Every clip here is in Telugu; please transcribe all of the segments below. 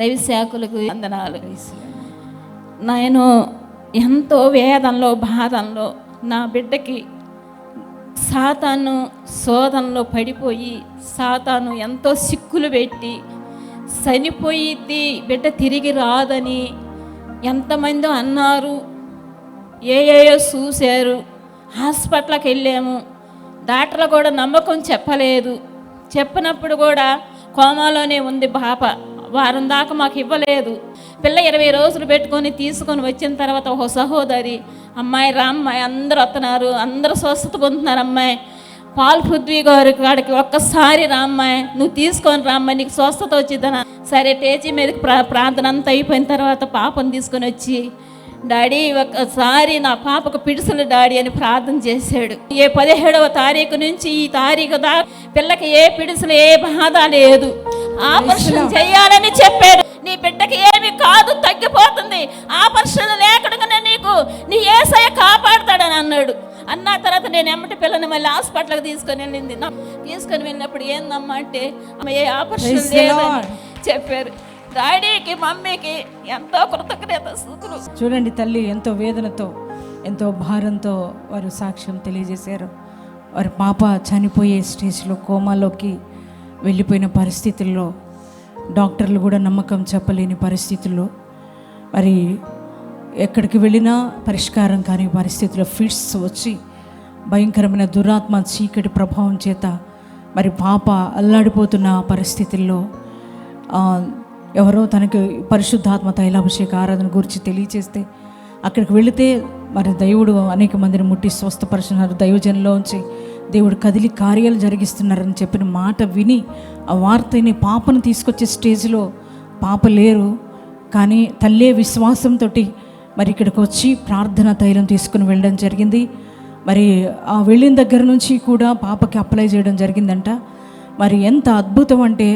దైవ శాఖలకు వందనాలు. నేను ఎంతో వేదనలో బాధంలో నా బిడ్డకి సాతాను శోధనలో పడిపోయి సాతాను ఎంతో సిక్కులు పెట్టి చనిపోయిద్ది బిడ్డ తిరిగి రాదని ఎంతమందో అన్నారు. ఏయేయో చూశారు. హాస్పిటల్కి వెళ్ళాము. డాక్టర్లు కూడా నమ్మకం చెప్పలేదు. చెప్పినప్పుడు కూడా కోమాలోనే ఉంది పాప వారం దాకా మాకు ఇవ్వలేదు. పిల్ల ఇరవై రోజులు పెట్టుకొని తీసుకొని వచ్చిన తర్వాత ఒక సహోదరి అమ్మాయి రా అమ్మాయి అందరూ వస్తున్నారు అందరూ స్వస్థత పొందుతున్నారు అమ్మాయి. పాల్ పృథ్వీ గారి కాడికి ఒక్కసారి రామ్మాయి నువ్వు తీసుకొని రామ్మాయి నీకు స్వస్థత వచ్చిద్దన సరే టేజీ మీదకి ప్రా ప్రార్థన అంతా అయిపోయిన తర్వాత పాపను తీసుకొని వచ్చి డాడీ ఒకసారి నా పాపకు పిడుసులు డాడీ అని ప్రార్థన చేశాడు. ఏ పదిహేడవ తారీఖు నుంచి ఈ తారీఖు దా పిల్లకి ఏ పిడుసులు ఏ బాధ లేదు. ఆపరేషన్ చేయాలని చెప్పాడు. నీ బిడ్డకి ఏమి కాదు తగ్గిపోతుంది. ఆపరేషన్ లేకుండా నీకు నీ ఏసయ్య కాపాడతాడని అన్నాడు. అన్న తర్వాత నేను ఎమ్మటి పిల్లని మళ్ళీ హాస్పిటల్కి తీసుకొని వెళ్ళింది. తీసుకొని వెళ్ళినప్పుడు ఏందమ్మా అంటే ఏ ఆపరేషన్ లేదని. చెప్పారు. డాడీకి మమ్మీకి ఎంతో కృతజ్ఞత స్థుతులు చూడండి తల్లి ఎంతో వేదనతో ఎంతో భారంతో వారు సాక్ష్యం తెలియజేశారు. వారి పాప చనిపోయే స్టేజ్లో కోమాలోకి వెళ్ళిపోయిన పరిస్థితుల్లో డాక్టర్లు కూడా నమ్మకం చెప్పలేని పరిస్థితుల్లో మరి ఎక్కడికి వెళ్ళినా పరిష్కారం కాని పరిస్థితుల్లో ఫిట్స్ వచ్చి భయంకరమైన దురాత్మ చీకటి ప్రభావం చేత మరి పాప అల్లాడిపోతున్న పరిస్థితుల్లో ఎవరో తనకి పరిశుద్ధాత్మ తైలాభిషేక ఆరాధన గురించి తెలియచేస్తే అక్కడికి వెళితే మరి దైవుడు అనేక మందిని ముట్టి స్వస్థపరుచున్నారు దైవజనంలోంచి దేవుడు కదిలి కార్యాలు జరిగిస్తున్నారని చెప్పిన మాట విని ఆ వార్తని పాపను తీసుకొచ్చే స్టేజ్లో పాప లేరు. కానీ తల్లే విశ్వాసంతో మరి ఇక్కడికి వచ్చి ప్రార్థన తైలం తీసుకుని వెళ్ళడం జరిగింది. మరి ఆ వెళ్ళిన దగ్గర నుంచి కూడా పాపకి అప్లై చేయడం జరిగిందంట. మరి ఎంత అద్భుతం అంటే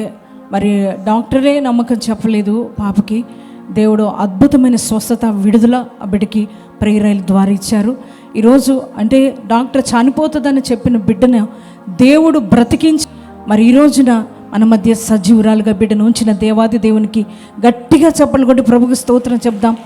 మరి డాక్టరే నమ్మకం చెప్పలేదు పాపకి. దేవుడు అద్భుతమైన స్వస్థత విడుదల ఆ బిడ్డకి ప్రేరైల ద్వారా ఇచ్చారు. ఈరోజు అంటే డాక్టర్ చనిపోతుందని చెప్పిన బిడ్డను దేవుడు బ్రతికించి మరి ఈ రోజున మన మధ్య సజీవురాలుగా బిడ్డను ఉంచిన దేవాది దేవునికి గట్టిగా చెప్పలు కొట్టి ప్రభుకి స్తోత్రం చెప్దాం.